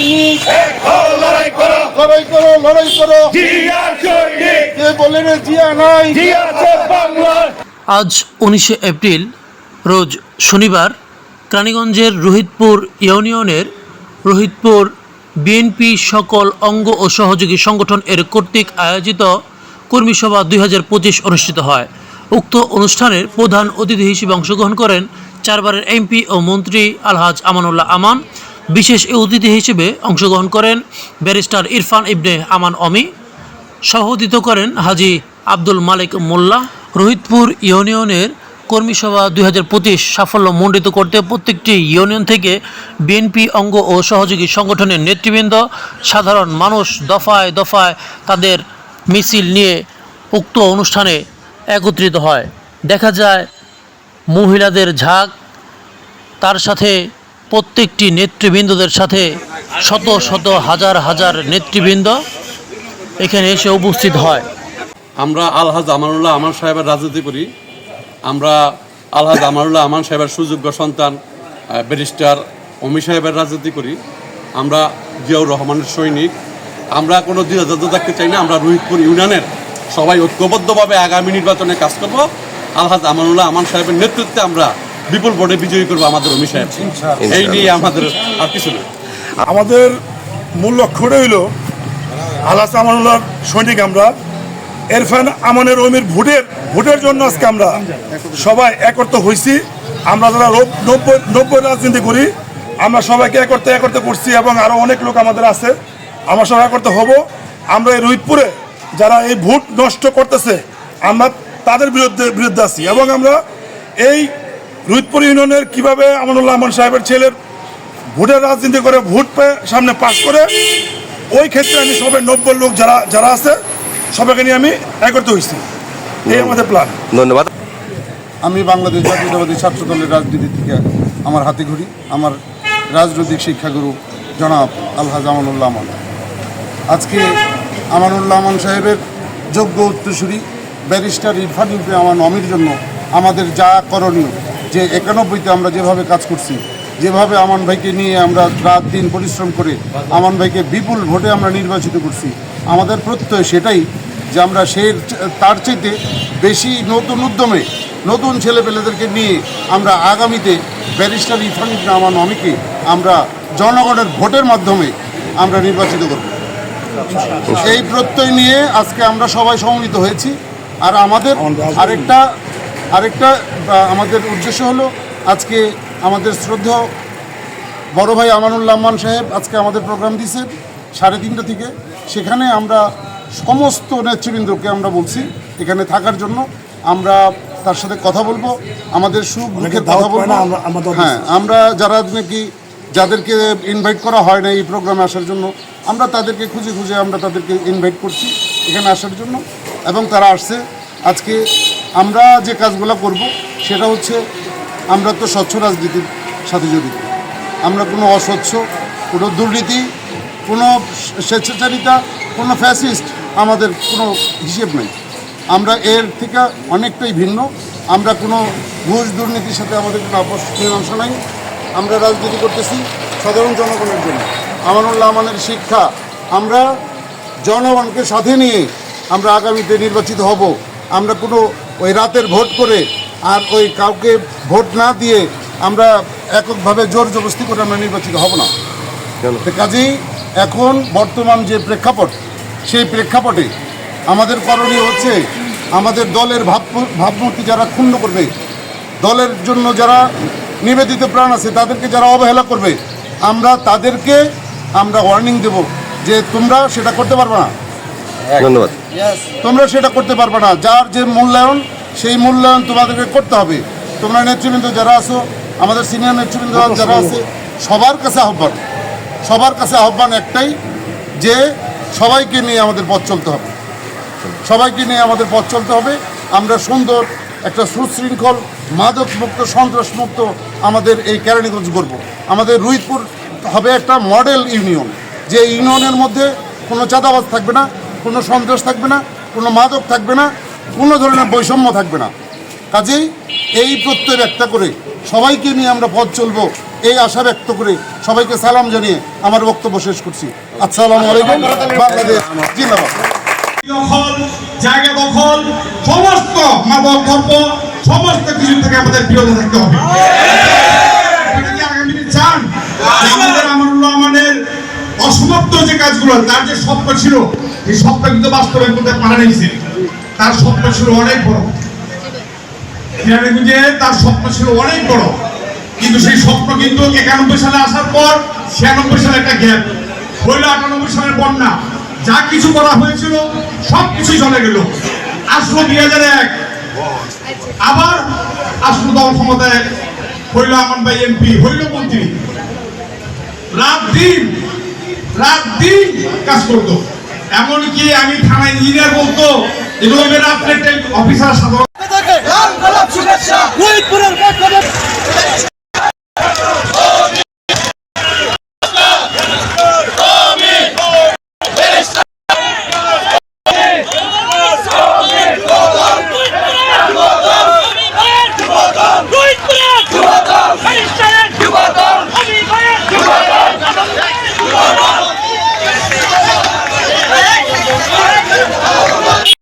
সৈনিক লড়াই করো লড়াই করো। লড়াই করো জিয়ার সৈনিক। কে বলে রে জিয়া নাই? জিয়া আছে আজ উনিশে এপ্রিল রোজ শনিবার রানীগঞ্জের রোহিতপুর ইউনিয়নের রোহিতপুর বিএনপি সকল অঙ্গ ও সহযোগী সংগঠন এর কর্তৃক আয়োজিত কর্মী সভা দুই হাজার পঁচিশ অনুষ্ঠিত হয়। উক্ত অনুষ্ঠানের প্রধান অতিথি হিসেবে অংশগ্রহণ করেন চারবারের এমপি ও মন্ত্রী আলহাজ আমানুল্লাহ আমান। বিশেষ অতিথি হিসেবে অংশগ্রহণ করেন ব্যারিস্টার ইরফান ইবনে আমান অমি, সভাপতিত্ব করেন হাজি আব্দুল মালিক মোল্লা, রোহিতপুর ইউনিয়নের কর্মীসভা কর্মী সভা দুই সাফল্য মণ্ডিত করতে প্রত্যেকটি ইউনিয়ন থেকে বিএনপি অঙ্গ ও সহযোগী সংগঠনের নেতৃবৃন্দ, সাধারণ মানুষ দফায় দফায় তাদের মিছিল নিয়ে উক্ত অনুষ্ঠানে একত্রিত হয়। দেখা যায় মহিলাদের ঝাঁক, তার সাথে প্রত্যেকটি নেতৃবৃন্দদের সাথে শত শত হাজার হাজার নেতৃবৃন্দ এখানে এসে উপস্থিত হয়। আমরা আলহাজ আমানুল্লাহ আমান সাহেবের রাজনীতি করি। আমরা আলহাজ আমানুল্লাহ আমান সাহেবের সুযোগ্য সন্তান ব্যারিস্টার অমি সাহেবের রাজনীতি করি। আমরা জিয়াউর রহমানের সৈনিক। আমরা কোনো দ্বিধাদ্বন্দ্ব থাকতে চাই না। আমরা রোহিতপুর ইউনিয়নের সবাই ঐক্যবদ্ধভাবে আগামী নির্বাচনে কাজ করব। আলহাজ আমানুল্লাহ আমান সাহেবের নেতৃত্বে আমরা বিপুল ভোটে বিজয়ী করব আমাদের অমি সাহেব এই নিয়ে আমাদের আর কিছু না আমাদের মূল লক্ষ্যটা হইল আলাস আমানুল্লাহর সৈনিক আমরা এরফান আমানের রমির ভোটের ভোটের জন্য আজকে আমরা সবাই একত্র হয়েছি আমরা যারা নব্বই নব্বই রাজনীতি করি আমরা সবাইকে একত্র একত্র করছি এবং আরও অনেক লোক আমাদের আছে। আমরা সবাই একত্র হব। আমরা এই রোহিতপুরে যারা এই ভোট নষ্ট করতেছে আমরা তাদের বিরুদ্ধে বিরুদ্ধে আছি এবং আমরা এই রোহিতপুর ইউনিয়নের কীভাবে আমানুল্লাহ আমান সাহেবের ছেলের ভোটের রাজনীতি করে ভোট পেয়ে সামনে পাস করে ওই ক্ষেত্রে আমি সবাই নব্বই লোক যারা যারা আছে সবাইকে নিয়ে আমি একত্রিত হয়েছি। এই আমাদের প্ল্যান ধন্যবাদ। আমি বাংলাদেশ জাতীয়তাবাদী ছাত্র দলের রাজনীতি থেকে আমার হাতে ঘড়ি আমার রাজনৈতিক শিক্ষাগুরু জনাব আলহাজ আমানুল্লাহ আমান আজকে আমানুল্লাহ আমান সাহেবের যোগ্য উত্তরসূরি ব্যারিস্টার ইরফান ইউপি আমার অমির জন্য আমাদের যা করণীয় যে একানব্বইতে আমরা যেভাবে কাজ করছি যেভাবে আমান ভাইকে নিয়ে আমরা রাত দিন পরিশ্রম করে আমান ভাইকে বিপুল ভোটে আমরা নির্বাচিত করছি আমাদের প্রত্যয় সেটাই যে আমরা সে তার চাইতে বেশি নতুন উদ্যমে নতুন ছেলেপেলেদেরকে নিয়ে আমরা আগামীতে ব্যারিস্টার ইরফান ইবনে আমান অমিকে আমরা জনগণের ভোটের মাধ্যমে আমরা নির্বাচিত করব। এই প্রত্যয় নিয়ে আজকে আমরা সবাই সমবেত হয়েছি আর আমাদের আরেকটা আরেকটা আমাদের উদ্দেশ্য হলো আজকে আমাদের শ্রদ্ধা বড় ভাই আমানুল্লাহ আমান সাহেব আজকে আমাদের প্রোগ্রাম দিয়েছেন সাড়ে তিনটা থেকে। সেখানে আমরা সমস্ত নেতৃবৃন্দকে আমরা বলছি এখানে থাকার জন্য আমরা তার সাথে কথা বলব আমাদের সুখ কথা বলব। হ্যাঁ আমরা যারা নাকি যাদেরকে ইনভাইট করা হয় না এই প্রোগ্রামে আসার জন্য আমরা তাদেরকে খুঁজে খুঁজে আমরা তাদেরকে ইনভাইট করছি এখানে আসার জন্য। এবং তারা আসছে। আজকে আমরা যে কাজগুলো করব, সেটা হচ্ছে আমরা তো স্বচ্ছ রাজনীতির সাথে জড়িত। আমরা কোনো অস্বচ্ছ, কোনো দুর্নীতি, কোনো স্বেচ্ছাচারিতা, কোনো ফ্যাসিস্ট আমাদের কোনো হিসেব নেই। আমরা এর থেকে অনেকটাই ভিন্ন। আমরা কোনো ঘুষ দুর্নীতির সাথে আমাদের কোনো আপস মীমাংসা নাই। আমরা রাজনীতি করতেছি সাধারণ জনগণের জন্য। আমানুল্লাহ আমাদের শিক্ষা, আমরা জনগণকে সাথে নিয়ে আমরা আগামীতে নির্বাচিত হব। আমরা কোনো রাতের ভোট করে আর ওই কাউকে ভোট না দিয়ে আমরা এককভাবে জোর জবস্তি করে আমরা নির্বাচিত হব না। কাজেই এখন বর্তমান যে প্রেক্ষাপট সেই প্রেক্ষাপটে আমাদের করণীয় হচ্ছে আমাদের দলের ভাব ভাবমূর্তি যারা ক্ষুণ্ণ করবে দলের জন্য যারা নিবেদিত প্রাণ আছে তাদেরকে যারা অবহেলা করবে আমরা তাদেরকে আমরা ওয়ার্নিং দেব যে তোমরা সেটা করতে পারবে না। ধন্যবাদ। তোমরা সেটা করতে পারবে না। যার যে মূল্যায়ন সেই মূল্যায়ন তোমাদেরকে করতে হবে। তোমরা নেতৃবৃন্দ যারা আছো আমাদের সিনিয়র নেতৃবৃন্দ যারা আছে সবার কাছে আহ্বান। সবার কাছে আহ্বান একটাই যে সবাইকে নিয়ে আমাদের পথ চলতে হবে। সবাইকে নিয়ে আমাদের পথ চলতে হবে। আমরা সুন্দর একটা সুশৃঙ্খল মাদক মুক্ত সন্ত্রাস মুক্ত আমাদের এই কেরানীগঞ্জ করব আমাদের রুইতপুর হবে একটা মডেল ইউনিয়ন। যে ইউনিয়নের মধ্যে কোনো চাঁদাবাজ থাকবে না। কোনো সন্ত্রাস থাকবে না, কোনো মাদক থাকবে না, কোনো ধরনের বৈষম্য থাকবে না। কাজেই এই প্রত্যয় ব্যক্ত করে সবাইকে নিয়ে আমরা পথ চলবো, এই আশা ব্যক্ত করে সবাইকে সালাম জানিয়ে আমার বক্তব্য শেষ করছি। আসসালামু আলাইকুম, বাংলাদেশ জিন্দাবাদ। সমস্ত মাদক দ্রব্য, সমস্ত কিছু থেকে আমাদের বিরত থাকতে হবে এটা কি আগামী দিনে চান যে আমাদের আমানুল্লাহ আমানের অসমাপ্ত যে কাজগুলো, তার যে স্বপ্ন ছিল, এই স্বপ্ন কিন্তু বাস্তবায়ন করতে পারে তার স্বপ্ন ছিল অনেক বড়। যে তার স্বপ্ন ছিল অনেক বড়। কিন্তু সেই স্বপ্ন কিন্তু একানব্বই সালে আসার পর ছিয়ানব্বই সালে একটা গ্যাপ। হইল আটানব্বই সালের বন্যা। যা কিছু করা হয়েছিল, সব কিছু চলে গেল। আসলো দুই হাজার এক। আবার আসলো দল ক্ষমতায় হইল আমার ভাই এমপি, হইল মন্ত্রী। রাত দিন রাত দিন কাজ করতো। এমনকি আমি থানায় ইঞ্জিনিয়ার বলতো এগুলো রাত্রে অফিসার সাধারণ